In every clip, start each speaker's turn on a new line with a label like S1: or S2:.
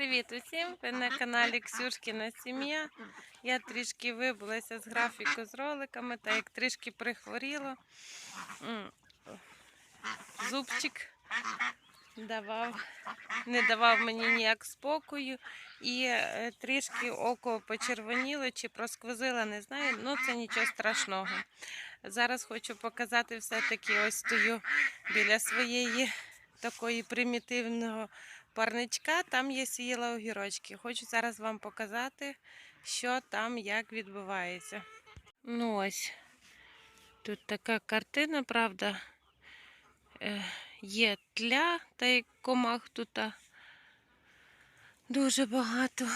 S1: Привіт усім! Ви на каналі Ксюшкіна сім'я. Я трішки вибулася з графіку з роликами, та як трішки прихворіло. Зубчик давав, не давав мені ніяк спокою. І е, трішки око почервоніло чи просквозило, не знаю. Ну це нічого страшного. Зараз хочу показати все-таки ось стою біля своєї такої примітивного парничка, там я сіяла огірочки. Хочу зараз вам показати, що там як відбувається. Ну ось тут така картина, правда. Е, є тля, та й комах тут дуже багато.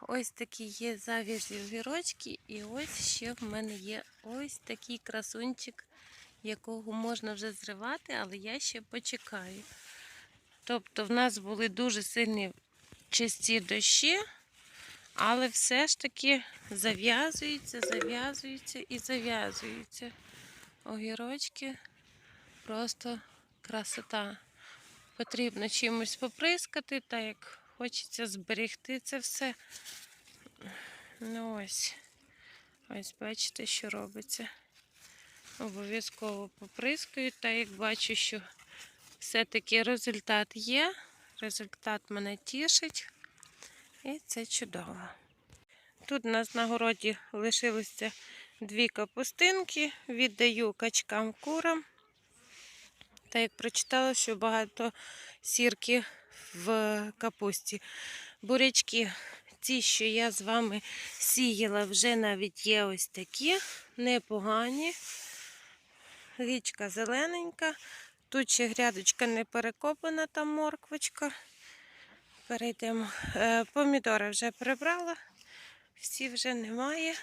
S1: Ось такі є завіжі огірочки, і ось ще в мене є ось такий красунчик, якого можна вже зривати, але я ще почекаю. Тобто в нас були дуже сильні часті дощі, але все ж таки зав'язуються, зав'язуються і зав'язуються. Огірочки просто красота. Потрібно чимось поприскати, так як хочеться зберегти це все. Ну ось, ось бачите, що робиться. Обов'язково поприскаю, так як бачу, що все-таки результат є. Результат мене тішить. І це чудово. Тут у нас на городі лишилися дві капустинки. Віддаю качкам курам. Та як прочитала, що багато сірки в капусті. Бурячки, ті, що я з вами сіяла, вже навіть є ось такі непогані. Річка зелененька. Тут ще грядочка не перекопана, там морквочка. Перейдемо. Е, Помідори вже прибрала, всі вже немає.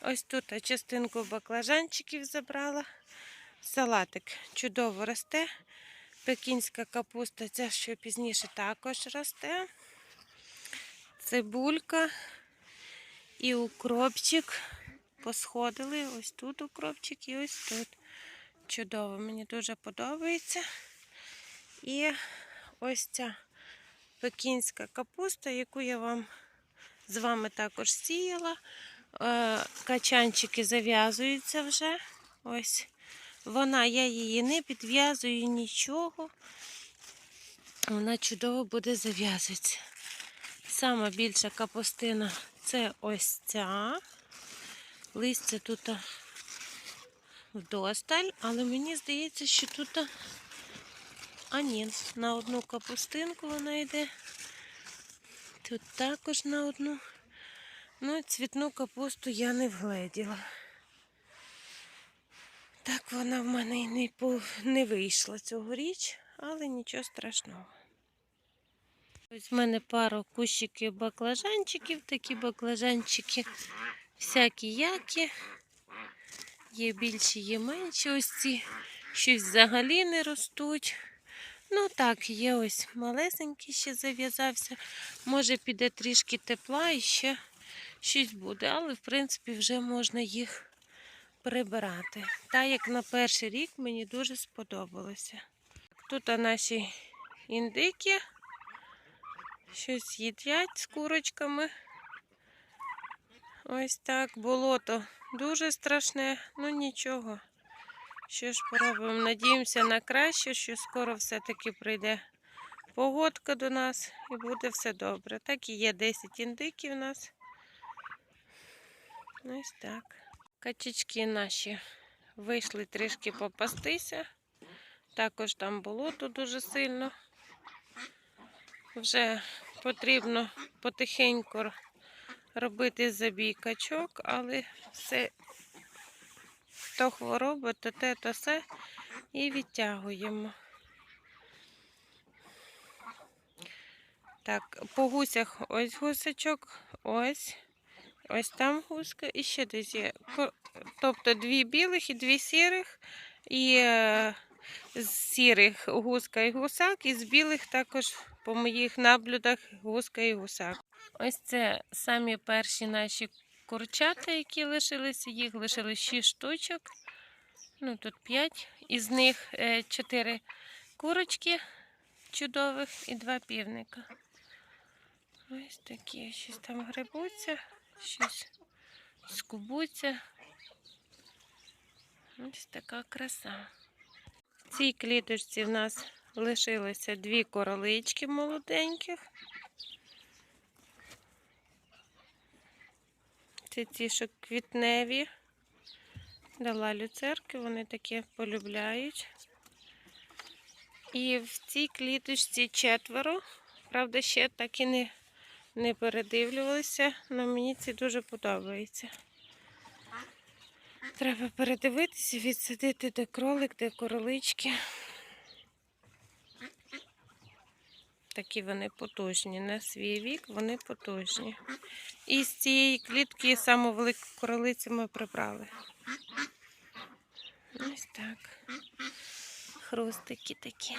S1: Ось тут частинку баклажанчиків забрала. Салатик чудово росте. Пекінська капуста, ця що пізніше також росте. Цибулька і укропчик. Посходили. Ось тут укропчик і ось тут. Чудово, мені дуже подобається. І ось ця пекінська капуста, яку я вам з вами також сіяла. Е, Качанчики зав'язуються вже. Ось вона, я її не підв'язую нічого. Вона чудово буде зав'язуватися. Сама більша капустина це ось ця. Листя тут вдосталь, але мені здається, що тут. А ні, на одну капустинку вона йде. Тут також на одну. Ну, і цвітну капусту я не вгледіла. Так вона в мене і не, по... не вийшла цьогоріч, але нічого страшного. Ось в мене пару кущиків баклажанчиків, такі баклажанчики всякі які. Є більші, є менші. Ось ці щось взагалі не ростуть. Ну так, є ось малесенький ще зав'язався. Може піде трішки тепла і ще щось буде, але в принципі вже можна їх прибирати. Так як на перший рік мені дуже сподобалося. Тут наші індики щось їдять з курочками. Ось так, болото дуже страшне, ну нічого. Що ж поробимо? Надіємося на краще, що скоро все-таки прийде погодка до нас і буде все добре. Так і є 10 індиків у нас. Ось так. Качечки наші вийшли трішки попастися. Також там болото дуже сильно. Вже потрібно потихеньку робити забій качок, але все то хвороба, то те, то все і відтягуємо. Так, по гусях ось гусачок, ось, ось там гуска і ще десь є. Тобто дві білих і дві сірих, і е, з сірих гуска і гусак, і з білих також по моїх наблюдах гуска і гусак. Ось це самі перші наші курчата, які лишилися. Їх лишилось 6 штучок. Ну, тут 5. Із них 4 курочки чудових і 2 півника. Ось такі, щось там грибуться, щось скубуться. Ось така краса. В цій кліточці в нас лишилося дві королички молоденьких. Це ті, що квітневі. Дала люцерки, вони таке полюбляють. І в цій кліточці четверо. Правда, ще так і не, не передивлювалися, але мені це дуже подобається. Треба передивитися, відсадити де кролик, де королички. Такі вони потужні. На свій вік вони потужні. І з цієї клітки саму велику королицю ми прибрали. Ось так. Хрустики такі.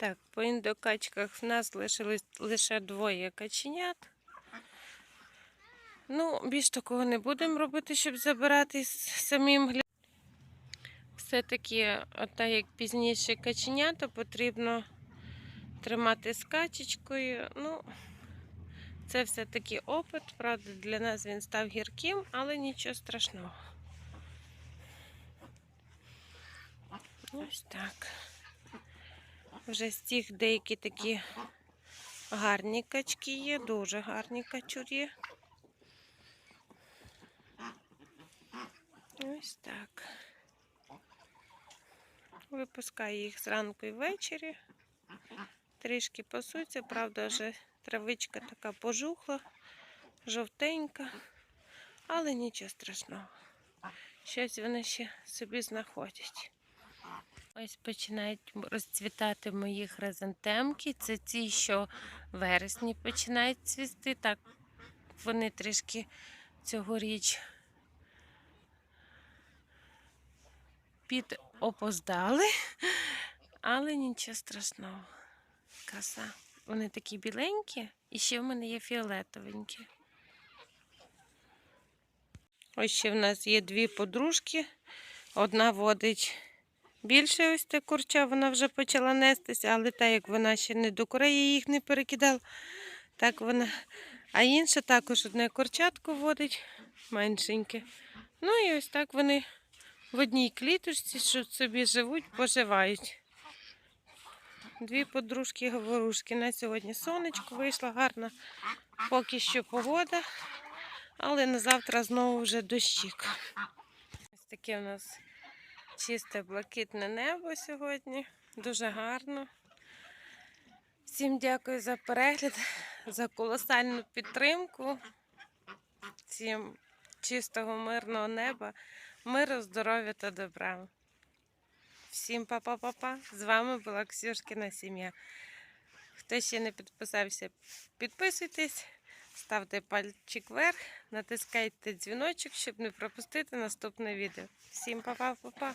S1: Так, по індокачках в нас лишилось лише двоє каченят. Ну, більш такого не будемо робити, щоб забирати самим гля. Все-таки, ота як пізніше каченята, потрібно тримати з качечкою. Ну, це все-таки опит. Правда, для нас він став гірким, але нічого страшного. Ось так. Вже тих деякі такі гарні качки є, дуже гарні качурі. Ось так. Випускаю їх зранку і ввечері. Трішки пасуться, правда, вже травичка така пожухла, жовтенька, але нічого страшного. Щось вони ще собі знаходять. Ось починають розцвітати мої хризантемки. Це ті, що вересні починають цвісти. Так, вони трішки цьогоріч підопоздали, але нічого страшного. Краса. Вони такі біленькі, і ще в мене є фіолетовенькі. Ось ще в нас є дві подружки. Одна водить більше ось та курча, вона вже почала нестися, але так як вона ще не до кореї їх не перекидала, так вона. А інша також одне курчатко водить, меншеньке. Ну і ось так вони в одній кліточці, що собі живуть, поживають. Дві подружки-говорушки. На сьогодні сонечко вийшла гарна поки що погода, але на завтра знову вже дощик. Ось таке у нас чисте блакитне небо сьогодні. Дуже гарно. Всім дякую за перегляд, за колосальну підтримку. Всім чистого, мирного неба, миру, здоров'я та добра. Всім па-па-па-па. З вами була Ксюшкина сім'я. Хто ще не підписався, підписуйтесь, ставте пальчик вверх, натискайте дзвіночок, щоб не пропустити наступне відео. Всім па-па-па-па.